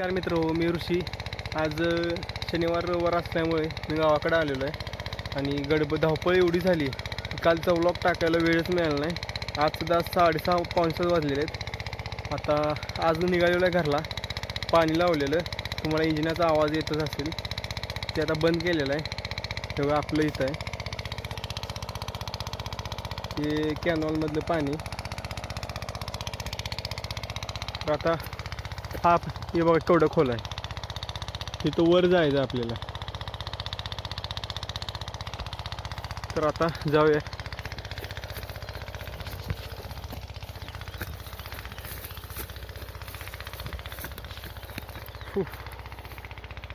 नमस्कार मित्र हो मी ऋषी. आज शनिवार रविवार असल्यामुळे मी गावाकडे आलेलो आहे. आणि गडब धावपळ एवढी झाली कालचा व्लॉग टाकायला वेळच मिळाला नाही. आज सुद्धा साडेसहा पावणेसात वाजलेले आहेत. आता आज निघालेलो आहे घरला. पाणी लावलेलं. तुम्हाला इंजिनाचा आवाज येतच असेल. ते आता बंद केलेलं आहे. तेव्हा आपलं इथं आहे. हे कॅनॉलमधलं पाणी. आता हा हे बघा केवढं खोल आहे. तिथं वर जायचं आपल्याला. तर आता जाऊया.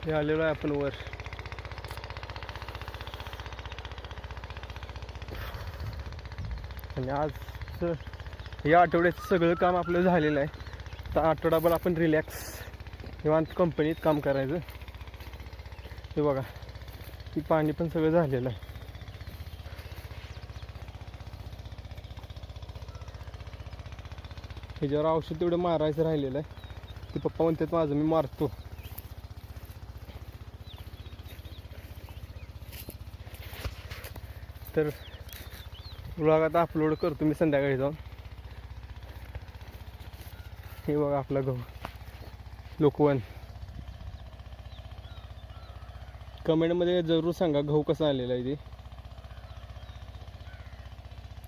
हे आलेलो आहे आपण वर. आणि आज या आठवड्यात सगळं काम आपलं झालेलं आहे. आता आठवडाभर आपण रिलॅक्स निवांत कंपनीत काम करायचं. हे बघा ती पाणी पण सगळं झालेलं आहे. ह्याच्यावर औषध तेवढं मारायचं राहिलेलं आहे. ते पप्पा म्हणतात माझं मी मारतो. तर ब्लॉग आता अपलोड करतो मी संध्याकाळी जाऊन. हे बघा आपला गहू. लोकवन. कमेंटमध्ये जरूर सांगा गहू कसा आलेला आहे ते.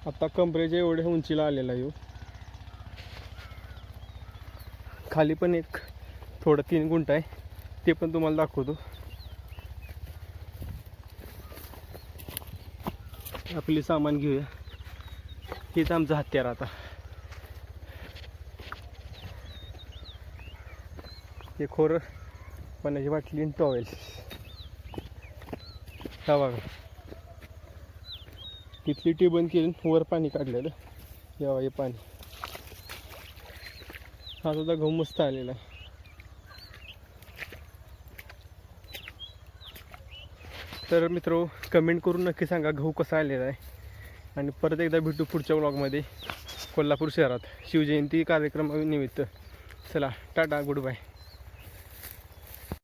आता कमरेच्या एवढ्या उंचीला आलेला आहे हो. खाली पण एक थोडं तीन गुंट आहे. ते पण तुम्हाला दाखवतो. आपले सामान घेऊया. हेच आमचं हत्यार आता. हे खोर पाण्याची बाटली आणि टॉवेल. हा बघा. तिथली टी बंद केली वर पाणी काढलेलं. जेव्हा हे पाणी. हा सुद्धा गहू मस्त आलेला आहे. तर मित्र कमेंट करून नक्की सांगा गहू कसा आलेला आहे. आणि परत एकदा भेटू पुढच्या व्लॉगमध्ये कोल्हापूर शहरात. शिवजयंती कार्यक्रमानिमित्त. चला टाटा गुड बाय